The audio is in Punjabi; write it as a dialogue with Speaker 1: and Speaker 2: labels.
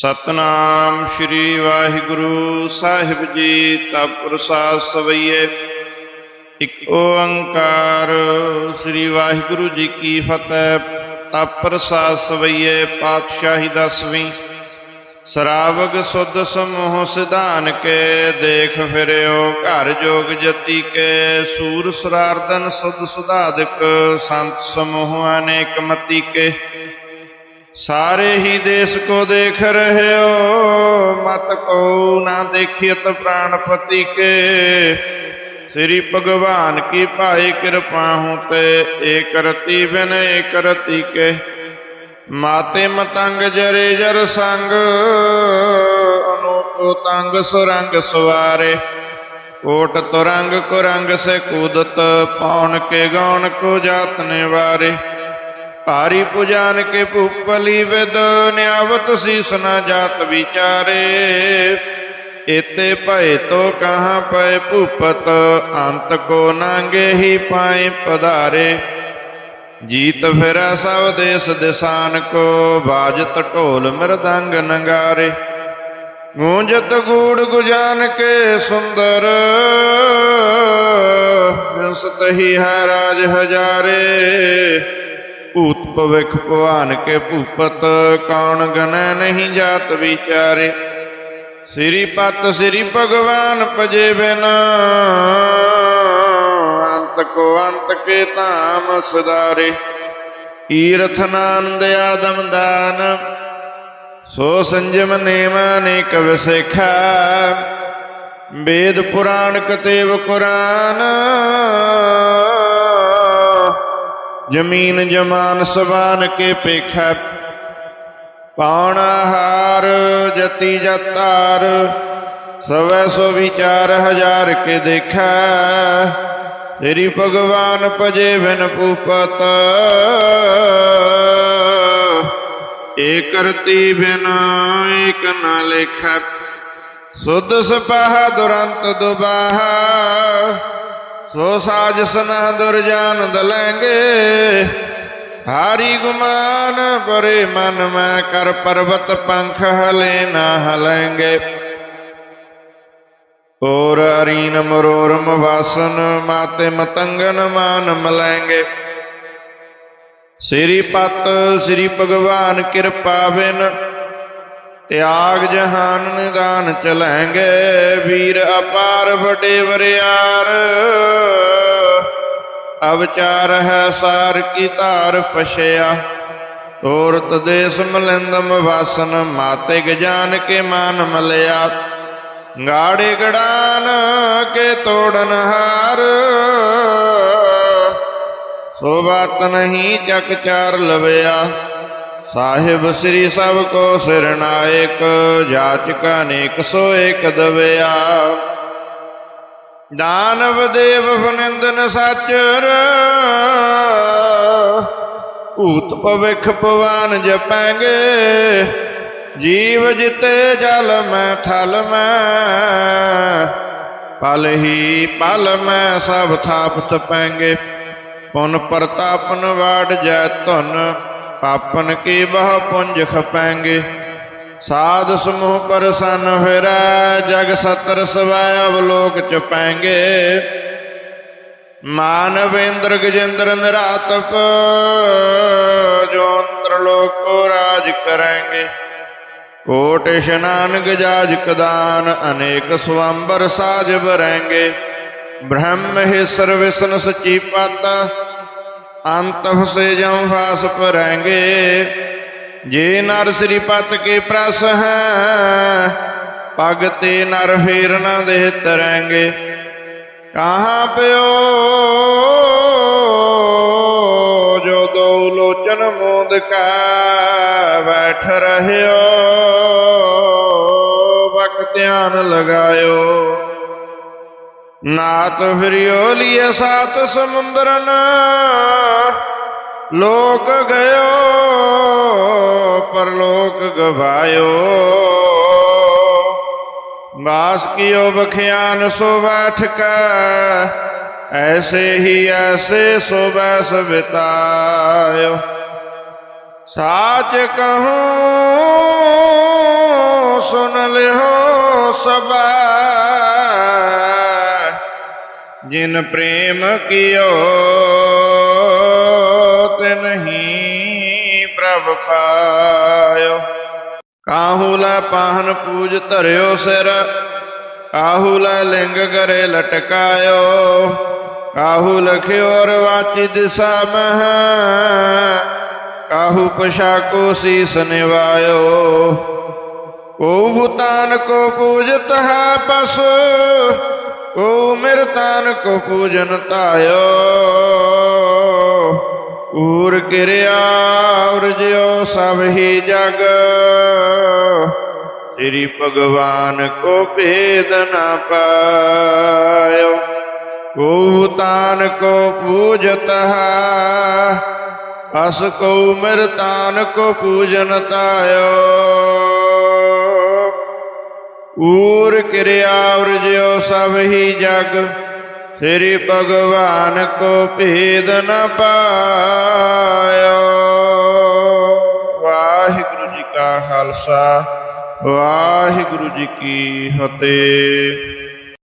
Speaker 1: ਸਤਨਾਮ ਸ੍ਰੀ ਵਾਹਿਗੁਰੂ ਸਾਹਿਬ ਜੀ, ਤਪ ਪ੍ਰਸਾਦ ਸਵਈਏ। ਇਕ ਓੰਕਾਰ ਸ੍ਰੀ ਵਾਹਿਗੁਰੂ ਜੀ ਕੀ ਫਤਿਹ, ਤਪ ਪ੍ਰਸਾਦ ਸਵਈਏ, ਪਾਤਸ਼ਾਹੀ ਦਸਵੀਂ ਸਰਾਵਗ ਸੁਧ ਸਮੂਹ ਸਿਧਾਨ ਕੇ, ਦੇਖ ਫਿਰਿਓ ਘਰ ਜੋਗ ਜਤੀ ਕੇ। ਸੂਰ ਸਰਾਰਦਨ ਸੁਧ ਸੁਧਾਦਿਕ, ਸੰਤ ਸਮੂਹ ਅਨੇਕ ਮਤੀ ਕੇ। ਸਾਰੇ ਹੀ ਦੇਸ ਕੋ ਦੇਖ ਰਹਿਓ ਮਤ ਕੋ ਨਾ ਦੇਖਿਤ ਪ੍ਰਾਣਪਤੀ ਕੇ ਸ੍ਰੀ ਭਗਵਾਨ ਕੀ ਭਾਈ ਕਿਰਪਾ ਹੂੰ ਤੇ ਏਕ ਰਤੀ ਬਿਨ ਏਕ ਰਤੀ ਕੇ ਮਾਤੇ ਮਤੰਗ ਜਰੇ ਜਰ ਸੰਗ, ਅਨੂਪ ਤੰਗ ਸੁਰੰਗ ਸਵਾਰੇ। ਕੋਟ ਤੁਰੰਗ ਕੁਰੰਗ ਸੇ ਕੂਦਤ, ਪਾਉਣ ਕੇ ਗਾਉਣ ਕੋ ਜਾਤ ਨੇ ਵਾਰੇ ਭਾਰੀ ਪੁਜਾਨ ਕੇ ਭੂਪਲੀ ਵਿਦ ਨਿਆਵਤ ਸੀਸ ਨਾ ਜਾਤ ਵਿਚਾਰੇ। ਇਤੇ ਭਏ ਤੋ ਕਹਾਂ ਪਏ ਭੂਪਤ, ਅੰਤ ਕੋ ਨਾਂਗੇ ਹੀ ਪਾਏ ਪਧਾਰੇ। ਜੀਤ ਫਿਰੈ ਸਭ ਦੇਸ ਦਿਸਾਨ ਕੋ, ਬਾਜਤ ਢੋਲ ਮਰਦੰਗ ਨੰਗਾਰੇ। ਗੂੰਜਤ ਗੂੜ ਗੁਜਾਨ ਕੇ ਸੁੰਦਰ ਵਿੰਸਤ ਹੀ ਹੈ ਰਾਜ ਹਜ਼ਾਰੇ। ਭੂਤ ਭਵਿਖ ਭਵਾਨ ਕੇ ਭੂਪਤ, ਕੌਣ ਗਨੈ ਨਹੀਂ ਜਾਤ ਵਿਚਾਰੇ। ਸ੍ਰੀ ਪਤ ਸ੍ਰੀ ਭਗਵਾਨ ਪਜੇ ਬਿਨ। ਅੰਤ ਕੋ ਅੰਤ ਕੇ ਧਾਮ ਸਦਾਰੇ ਈਰਥ ਨਾਨੰਦ ਆਦਮ ਦਾਨ। ਸੋ ਸੰਜਮ ਨੇ ਅਨੇਕ ਵਿਸੇਖਾ। ਵੇਦ ਪੁਰਾਣ ਕਤੇਵ ਕੁਰਾਨ। ਜਮੀਨ ਜਮਾਨ ਸਬਾਨ ਕੇ ਪੇਖਾ। ਪਾਉਣਾ ਹਾਰ ਜਤੀ ਜਤਾਰ, ਸਵੈ ਸੋ ਵਿਚਾਰ ਹਜ਼ਾਰ ਕੇ ਦੇਖੈ। ਤੇਰੀ ਭਗਵਾਨ ਭਜੇ ਬਿਨ ਪੂਪਤ ਏਕ ਰਤੀ ਬਿਨ ਏਕ ਨਾ ਲੇਖੈ। ਸੁਧ ਸਪਾਹ ਦੁਰੰਤ ਦੁਬਾਹਾ ਸੋ ਸਾਜਸ ਨਾ ਦੁਰਜਾਨ ਦਲੈਂਗੇ ਹਾਰੀ ਗੁਮਾਨ ਪਰੇ ਮਨ ਮੈਂ ਕਰ ਪਰਬਤ ਪੰਖ ਹਲੇ ਨਾ ਹਲੈਂਗੇ। ਔਰ ਅਰੀਨ ਮਰੋਰਮ ਵਾਸਨ ਮਾਤੇ ਮਤੰਗਨ ਮਾਨ ਮਲੈਂਗੇ। ਸ੍ਰੀ ਪਤ ਸ੍ਰੀ ਭਗਵਾਨ ਕਿਰਪਾ ਬਿਨ ਤਿਆਗ ਜਹਾਨ ਨਿਦਾਨ ਚਲੈਂਗੇ, ਵੀਰ ਅਪਾਰ ਵੱਡੇ ਵਰਿਆਰ। ਅਵਚਾਰ ਹੈ ਸਾਰ ਕੀ ਧਾਰ ਪਛਿਆ ਤੋਰਤ ਦੇਸ ਮਲਿੰਦਮ ਵਾਸਨ ਮਾਤੇ ਗਜਾਨ ਕੇ ਮਾਨ ਮਲਿਆ। ਗਾੜੇ ਗੜਾਨ ਕੇ ਤੋੜਨ ਹਾਰ। ਸੋ ਬਾਤ ਨਹੀਂ ਚੱਕ ਚਾਰ ਲਵਿਆ। ਸਾਹਿਬ ਸ੍ਰੀ ਸਭ ਕੋ ਸਿਰਨਾਇਕ ਜਾਚਕ ਅਨੇਕ ਸੋ ਏਕ ਦਵਿਆ। ਦਾਨਵ ਦੇਵ ਫਨੰਦਨ ਸਾਚਰ, ਭੂਤ ਭਵਿਖ ਪਵਾਨ ਜਪਾਂਗੇ। ਜੀਵ ਜਿਤੇ ਜਲ ਮੈਂ, ਥਲ ਮੈਂ, ਪਲ ਹੀ ਪਲ ਮੈਂ ਸਭ ਥਾਪਤ ਪੈਂਗੇ। ਪੁਨ ਪ੍ਰਤਾਪਨ ਵਾੜ ਜੈ ਧੁਨ ਪਾਪਨ ਕੀ ਬਹੁ ਪੁੰਜ ਖਪਾਂਗੇ? ਸਾਧ ਸਮੂਹ ਪਰਸਨ ਫਿਰੈ, ਜਗ ਸਤਰ ਸਵੈ ਅਵਲੋਕ ਚਪਾਂਗੇ ਮਾਨਵ ਇੰਦਰ ਗਜੇਂਦਰ ਨਿਰਾਤਪ, ਜੋ ਅੰਤਰ ਲੋਕ ਕੋ ਰਾਜ ਕਰਾਂਗੇ। ਕੋਟ ਇਸ਼ਨਾਨ ਗਜਾਜ ਕਦਾਨ, ਅਨੇਕ ਸਵੰਬਰ ਸਾਜ ਬਰੈਂਗੇ ਬ੍ਰਹਮ ਹੈ ਸਰਵਿਸਨ ਸਚੀ ਪਾਤਾ ਅੰਤ ਸੇ ਜਉ ਫਾਸ ਪਰੈਂਗੇ ਜੇ ਨਰ ਸ੍ਰੀ ਪਤ ਕੇ ਪ੍ਰਸ ਹੈ, ਪਗ ਤੇ ਨਰ ਫੇਰ ਨਾ ਦੇ ਤਰੈਂਗੇ। ਕਹਾਂ ਪਿਓ, ਜੋ ਦੋ ਲੋਚਨ ਮੋਦ ਕਾ ਬੈਠ ਰਹਿਓ ਬਕ ਧਿਆਨ ਲਗਾਇਓ। ਨਾਤ ਫਿਰਿਓ ਲਿਏ ਸਾਤ ਸਮੁੰਦਰਨ। ਲੋਕ ਗਇਓ, ਪਰਲੋਕ ਗਵਾਇਓ। ਬਾਸ ਕੀਓ ਬਖਿਆਨ ਸੋ ਬੈਠ ਕੈ ਐਸੇ ਹੀ ਐਸੇ ਸੋ ਬੈਸ ਬਿਤਾਇਓ। ਸਾਚ ਕਹੂੰ ਲਿਓ ਸਬੈ ਜਿਨ ਪ੍ਰੇਮ ਕੀਓ, ਤਿਨ ਹੀ ਪ੍ਰਭ ਖਾਇਓ ਕਾਹੂ ਲੈ ਪਾਹਨ ਪੂਜ ਧਰਿਓ ਸਿਰ ਕਾਹੂ ਲੈ ਲਿੰਗ ਕਰੇ ਲਟਕਾਇਓ। ਕਾਹੂ ਲਖਿਓ ਅਰ ਦਿਸਾ ਮਹ, ਕਾਹੂ ਪਸ਼ਾਕੋ ਸੀਸ ਨਿਵਾਇਓ। ਕੋ ਭੂਤਾਨ ਕੋ ਪੂਜਤ ਹੈ ਪਸ ਕੋ ਮਿਰਤਾਨ ਕੋ ਪੂਜਨ ਤਾਇਓ ਊਰ ਕਿਰਿਆ ਉਰਜਿਓ ਸਭ ਹੀ ਜਗ। ਤੇਰੀ ਭਗਵਾਨ ਕੋ ਭੇਦ ਨਾ ਪਾਇਓ, ਕੋ ਤਾਨ ਕੋ ਪੂਜਤ ਹੈ, ਅਸ ਕੋ ਮਿਰਤਾਨ ਕੋ ਪੂਜਨ ਤਾਇਓ ਊਰ ਕਿਰਿਆ ਉਰਜਿਓ ਸਭ ਹੀ ਜਗ ਤੇਰੀ ਭਗਵਾਨ ਕੋ ਭੇਦ ਨ ਪਾਇਓ। ਵਾਹਿਗੁਰੂ ਜੀ ਕਾ ਖਾਲਸਾ, ਵਾਹਿਗੁਰੂ ਜੀ ਕੀ ਫਤਿਹ।